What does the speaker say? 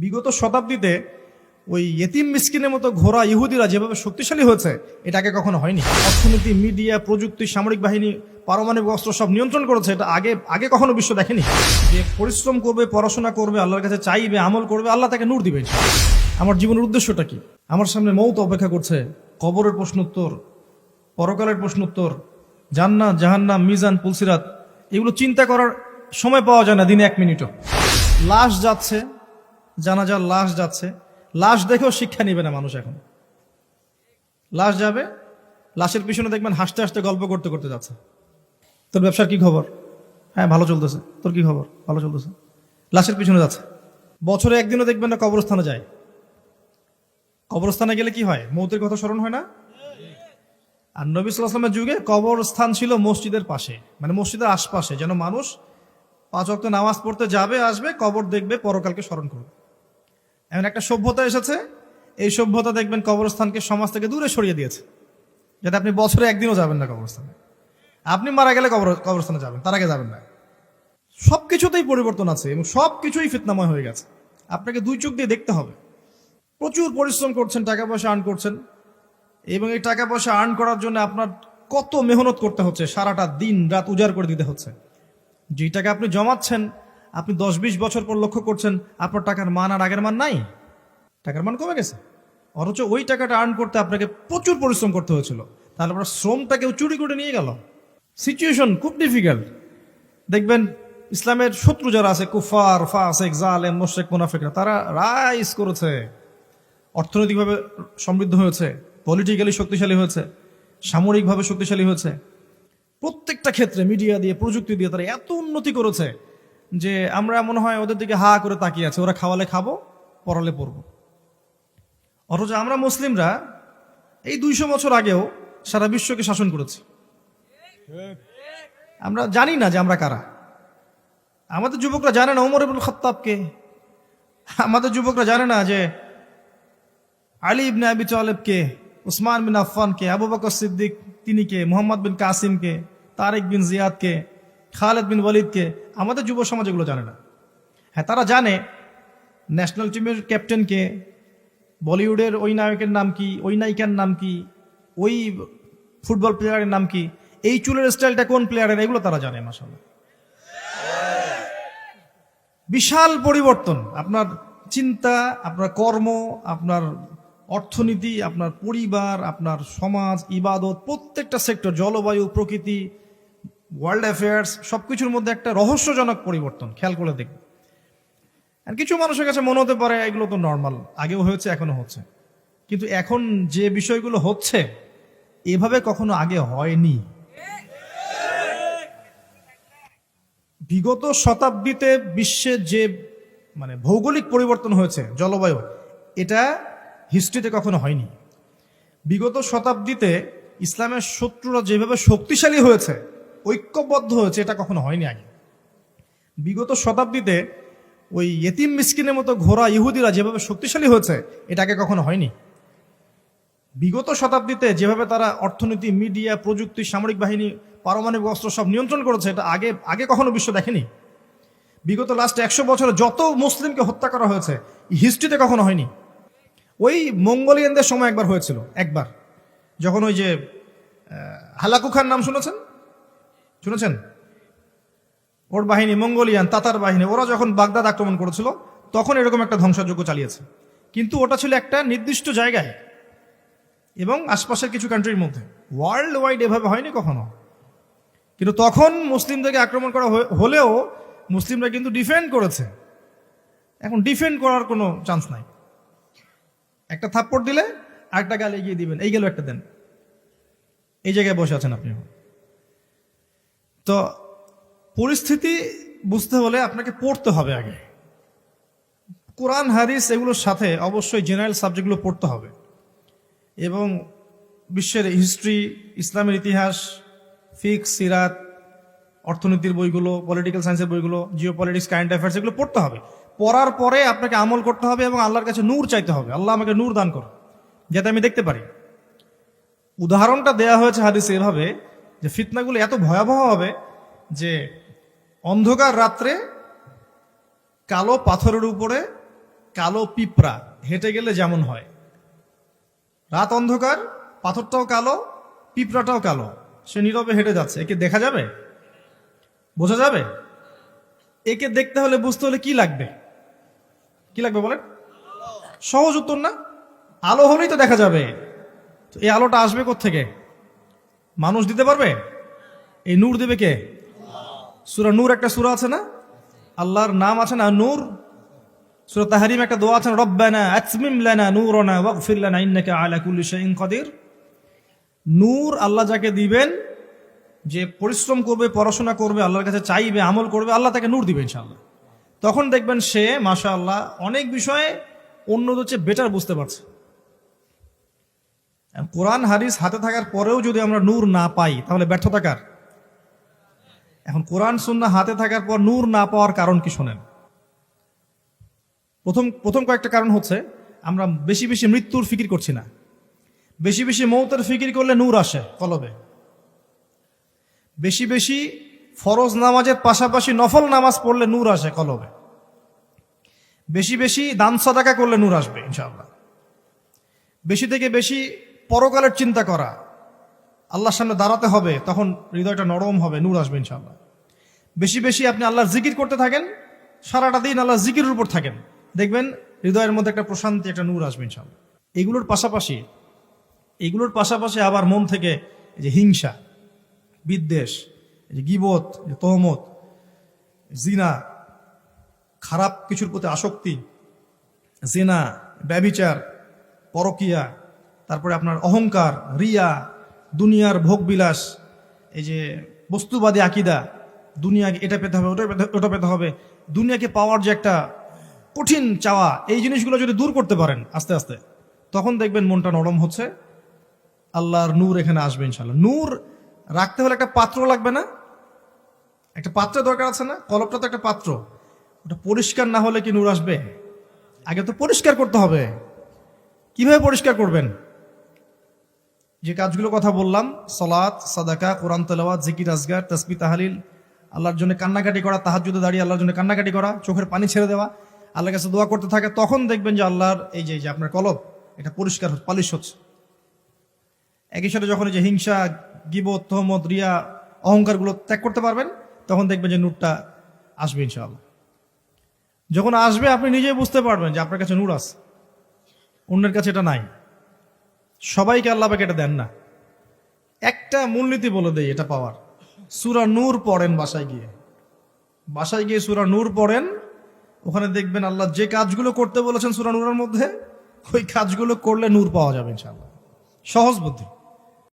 বিগত শতাব্দীতে ওই এতিম মিসকিনের মতো ঘোড়া ইহুদিরা যেভাবে শক্তিশালী হয়েছে এটা আগে কখনো হয়নি। অর্থনীতি, মিডিয়া, প্রযুক্তি, সামরিক বাহিনী, পারমাণবিক অস্ত্র সব নিয়ন্ত্রণ করেছে, এটা আগে আগে কখনো বিশ্ব দেখেনি। যে পরিশ্রম করবে, পড়াশোনা করবে, আল্লাহর কাছে চাইবে, আমল করবে, আল্লাহ তাকে নূর দিবে। আমার জীবনের উদ্দেশ্যটা কি? আমার সামনে মৌত অপেক্ষা করছে, কবরের প্রশ্নোত্তর পরকালের প্রশ্নোত্তর জান্নাত, জাহান্নাম, মিজান, পুলসিরাত, এগুলো চিন্তা করার সময় পাওয়া যায় না দিনে এক মিনিটও। লাশ যাচ্ছে জানাজার লাশ যাচ্ছে। লাশ দেখেও শিক্ষা নিবে না মানুষ এখন। লাশ যাবে, লাশের পিছনে দেখবেন হাসতে হাসতে গল্প করতে করতে যাচ্ছে। তোর ব্যবসার কি খবর? হ্যাঁ ভালো চলতেছে। তোর কি খবর? ভালো চলতেছে। লাশের পিছনে যাচ্ছে। বছরে একদিনও দেখবেন না কবরস্থানে যায়। কবরস্থানে গেলে কি হয়? মৌতের কথা স্মরণ হয় না? আর নবী সাল্লাহামের যুগে কবরস্থান ছিল মসজিদের পাশে মানে মসজিদের আশপাশে। যেন মানুষ পাঁচ অক্ট নামাজ পড়তে যাবে, আসবে, কবর দেখবে, পরকালকে স্মরণ করবে। এমন একটা সভ্যতা এসেছে, এই সভ্যতা দেখবেন কবরস্থানকে সমাজ থেকে দূরে সরিয়ে দিয়েছে, যাতে আপনি বছরে একদিনও যাবেন না কবরস্থানে। আপনি মারা গেলে কবর, কবরস্থানে যাবেন, তার আগে যাবেন না। সব কিছুতেই পরিবর্তন আছে এবং সব কিছুই ফিতনাময় হয়ে গেছে। আপনাকে দুই চোখ দিয়ে দেখতে হবে। প্রচুর পরিশ্রম করছেন, টাকা পয়সা আর্ন করছেন। এবং এই টাকা পয়সা আর্ন করার জন্য আপনার কত মেহনত করতে হচ্ছে, সারাটা দিন রাত উজাড় করে দিতে হচ্ছে। যেই টাকা আপনি জমাচ্ছেন আপনি দশ বিশ বছর পর লক্ষ্য করছেন, আপনার টাকার মান আর আগের মান নাই? টাকার মান কমে গেছে। অথচ ওই টাকাটা আর্ন করতে আপনাকে প্রচুর পরিশ্রম করতে হয়েছিল। তাহলে আপনার শ্রমটা কেউ চুরি করে নিয়ে গেল। সিচুয়েশন খুব ডিফিকাল্ট দেখবেন, ইসলামের শত্রু যারা আছে, কুফার, ফাসেক, জালেম মোশেক মোনাফেকরা, তারা রাইজ করেছে। অর্থনৈতিকভাবে সমৃদ্ধ হয়েছে পলিটিক্যালি শক্তিশালী হয়েছে, সামরিকভাবে শক্তিশালী হয়েছে। প্রত্যেকটা ক্ষেত্রে মিডিয়া দিয়ে, প্রযুক্তি দিয়ে তারা এত উন্নতি করেছে। যে আমরা মনে হয় ওদের দিকে হা করে তাকিয়ে আছে, ওরা খাওয়ালে খাব, পড়ালে পড়ব। অথচ আমরা মুসলিমরা এই দুইশো বছর আগেও সারা বিশ্বকে শাসন করেছি। আমরা জানি না যে আমরা কারা। আমাদের যুবকরা জানে না ওমর ইবুল খত্তাবকে। আমাদের যুবকরা জানে না যে আলী ইবনে আবি তালেবকে, উসমান বিন আফফানকে, আবু বকর সিদ্দিক তিনি কে মোহাম্মদ বিন কাসিমকে, তারেক বিন জিয়াদকে খালেদ বিন ওয়ালিদকে আমাদের যুব সমাজ এগুলো জানে না। হ্যাঁ তারা জানে ন্যাশনাল টিমের ক্যাপ্টেনকে, বলিউডের ওই নায়কের নাম কি, ওই নায়িকার নাম কি, ওই ফুটবল প্লেয়ারের নাম কি, এই চুলের স্টাইলটা কোন প্লেয়ারের, এগুলো তারা জানে মাসাল্লাহ বিশাল পরিবর্তন, আপনার চিন্তা, আপনার কর্ম, আপনার অর্থনীতি, আপনার পরিবার, আপনার সমাজ, ইবাদত, প্রত্যেকটা সেক্টর, জলবায়ু, প্রকৃতি ওয়ার্ল্ড অ্যাফেয়ার্স সব কিছুর মধ্যে একটা রহস্যজনক পরিবর্তন, খেয়াল করে দেখবেন আর কিছু মানুষের কাছে মনে হতে পারে এগুলো তো নর্মাল আগেও হয়েছে এখনও হচ্ছে। কিন্তু এখন যে বিষয়গুলো হচ্ছে, এভাবে কখনো আগে হয়নি। বিগত শতাব্দীতে বিশ্বে যে মানে ভৌগোলিক পরিবর্তন হয়েছে, জলবায়ু, এটা হিস্ট্রিতে কখনো হয়নি। বিগত শতাব্দীতে ইসলামের শত্রুরা যেভাবে শক্তিশালী হয়েছে ঐক্যবদ্ধ হয়েছে, এটা কখনো হয়নি আগে। বিগত শতাব্দীতে ওই এতিম মিসকিনের মতো ঘোড়া ইহুদিরা যেভাবে শক্তিশালী হয়েছে, এটা আগে কখনো হয়নি। বিগত শতাব্দীতে যেভাবে তারা অর্থনীতি, মিডিয়া, প্রযুক্তি, সামরিক বাহিনী, পারমাণবিক অস্ত্র সব নিয়ন্ত্রণ করেছে, এটা আগে আগে কখনো বিশ্ব দেখেনি। বিগত লাস্ট একশো বছরে যত মুসলিমকে হত্যা করা হয়েছে হিস্ট্রিতে কখনো হয়নি। ওই মঙ্গোলিয়ানদের সময় একবার হয়েছিল, একবার। যখন ওই যে হালাকু খান নাম শুনেছেন? শুনেছেন? ওর বাহিনী, মঙ্গোলিয়ান, তাতার বাহিনী, ওরা যখন বাগদাদ আক্রমণ করেছিল, তখন এরকম একটা ধ্বংসযজ্ঞ চালিয়েছে। কিন্তু ওটা ছিল একটা নির্দিষ্ট জায়গায় এবং আশপাশের কিছু কান্ট্রির মধ্যে। ওয়ার্ল্ড ওয়াইড এভাবে হয়নি কখনো। কিন্তু তখন মুসলিমদেরকে আক্রমণ করা হলেও মুসলিমরা কিন্তু ডিফেন্ড করেছে। এখন ডিফেন্ড করার কোনো চান্স নাই। একটা থাপ্পড় দিলে আরেকটা গাল এগিয়ে দিবেন। এই গেল একটা দেন। এই জায়গায় বসে আছেন আপনি। তো পরিস্থিতি বুঝতে হলে আপনাকে পড়তে হবে আগে। কোরআন, হাদিস এগুলোর সাথে অবশ্যই জেনারেল সাবজেক্টগুলো পড়তে হবে। এবং বিশ্বের হিস্ট্রি ইসলামের ইতিহাস ফিক্স সিরাত, অর্থনীতির বইগুলো পলিটিক্যাল সায়েন্সের বইগুলো জিও পলিটিক্স কারেন্ট অ্যাফেয়ার্স এগুলো পড়তে হবে। পড়ার পরে আপনাকে আমল করতে হবে এবং আল্লাহর কাছে নূর চাইতে হবে। আল্লাহ আমাকে নূর দান করো যাতে আমি দেখতে পারি। উদাহরণটা দেয়া হয়েছে হাদিসে এভাবে যে ফিতনাগুলো এত ভয়াবহ হবে যে অন্ধকার রাত্রে কালো পাথরের উপরে কালো পিঁপড়া হেঁটে গেলে যেমন হয়। রাত অন্ধকার, পাথরটাও কালো, পিঁপড়াটাও কালো। সে নীরবে হেঁটে যাচ্ছে। একে দেখা যাবে? বোঝা যাবে? একে দেখতে হলে, বুঝতে হলে কি লাগবে? কি লাগবে বলেন? সহজ উত্তর না? আলো হলেই তো দেখা যাবে। তো এই আলোটা আসবে থেকে মানুষ দিতে পারবে? এই নূর দেবে কে? সুরা নূর একটা সুরা আছে না? আল্লাহর নাম আছে না? নূর? সুরা তাহারিম একটা দোয়া আছে রব্বানা আতমিম লানা নূরনা ওয়াগফির লানা ইন্নাকা আলা কুল্লি শাইইন কাদির। নূর আল্লাহ যাকে দিবেন, যে পরিশ্রম করবে, পড়াশোনা করবে, আল্লাহর কাছে চাইবে, আমল করবে, আল্লাহ তাকে নূর দিবে ইনশাআল্লাহ। তখন দেখবেন সে মাশা আল্লাহ অনেক বিষয়ে অন্যদের চেয়ে বেটার বুঝতে পারছে। কোরআন হাদিস হাতে থাকার পরেও যদি আমরা নূর না পাই, তাহলে ব্যর্থতা কার? এখন কোরআন সুন্না হাতে থাকার পর নূর না পাওয়ার কারণ কি শোনেন? প্রথম প্রথম কয়েকটা কারণ হচ্ছে, আমরা বেশি বেশি মৃত্যুর ফিকির করছি না। বেশি বেশি মৌতের ফিকির করলে নূর আসে কলবে। বেশি বেশি ফরজ নামাজের পাশাপাশি নফল নামাজ পড়লে নূর আসে কলবে। বেশি বেশি দান সদাকা করলে নূর আসবে, ইনশাআল্লাহ। বেশি থেকে বেশি পরকালের চিন্তা করা। আল্লাহর সামনে দাঁড়াতে হবে, তখন হৃদয়টা নরম হবে, নূর আসবে ইনশাআল্লাহ। বেশি বেশি আপনি আল্লাহর জিকির করতে থাকেন, সারাটা দিন আল্লাহর জিকিরের উপর থাকেন। দেখবেন হৃদয়ের মধ্যে একটা প্রশান্তি, একটা নূর আসবে ইনশাআল্লাহ। এগুলোর পাশাপাশি এগুলোর পাশাপাশি আবার মন থেকে যে হিংসা, বিদ্বেষ যে গিবত যে তহমত, জিনা, খারাপ কিছুর প্রতি আসক্তি, জেনা ব্যবিচার পরকিয়া তারপরে আপনার অহংকার, রিয়া, দুনিয়ার ভোগবিলাস, এই যে বস্তুবাদী আকিদা দুনিয়া এটা পেতে হবে, ওটা পেতে ওটা পেতে হবে, দুনিয়াকে পাওয়ার যে একটা কঠিন চাওয়া, এই জিনিসগুলো যদি দূর করতে পারেন আস্তে আস্তে, তখন দেখবেন মনটা নরম হচ্ছে, আল্লাহর নূর এখানে আসবে ইনশাল্লাহ নূর রাখতে হলে একটা পাত্র লাগবে না, একটা পাত্রের দরকার আছে না, কলপটা তো একটা পাত্র, ওটা পরিষ্কার না হলে কি নূর আসবে? আগে তো পরিষ্কার করতে হবে, কীভাবে পরিষ্কার করবেন? যে কাজগুলো কথা বললাম সলাৎ সাদাকা, কোরআন তেলাওয়াত, জিকির, আজগার, তসবি, তাহালিল, আল্লাহর জন্য কান্নাকাটি করা তাহাজুদে দাঁড়িয়ে আল্লাহর জন্য কান্নাকাটি করা, চোখের পানি ছেড়ে দেওয়া, আল্লাহর কাছে দোয়া করতে থাকে, তখন দেখবেন যে আল্লাহর এই যে যে আপনার কলব, এটা পরিষ্কার, পালিশ হচ্ছে। একই সাথে যখন এই যে হিংসা, গিবত, তহমত, রিয়া, অহংকারগুলো ত্যাগ করতে পারবেন, তখন দেখবেন যে নূরটা আসবে ইনশাআল্লাহ। যখন আসবে, আপনি নিজেই বুঝতে পারবেন যে আপনার কাছে নূর আছে। অন্যের কাছে এটা নাই। সবাইকে আল্লাহ পাক এটা দেন না। একটা মূলনীতি বলে দেয় এটা পাওয়ার। সুরা নূর পড়েন বাসায় গিয়ে। বাসায় গিয়ে সুরা নূর পড়েন, ওখানে দেখবেন আল্লাহ যে কাজগুলো করতে বলেছেন সুরা নূরের মধ্যে, ওই কাজগুলো করলে নূর পাওয়া যাবে ইনশাআল্লাহ। সহজ বুদ্ধি।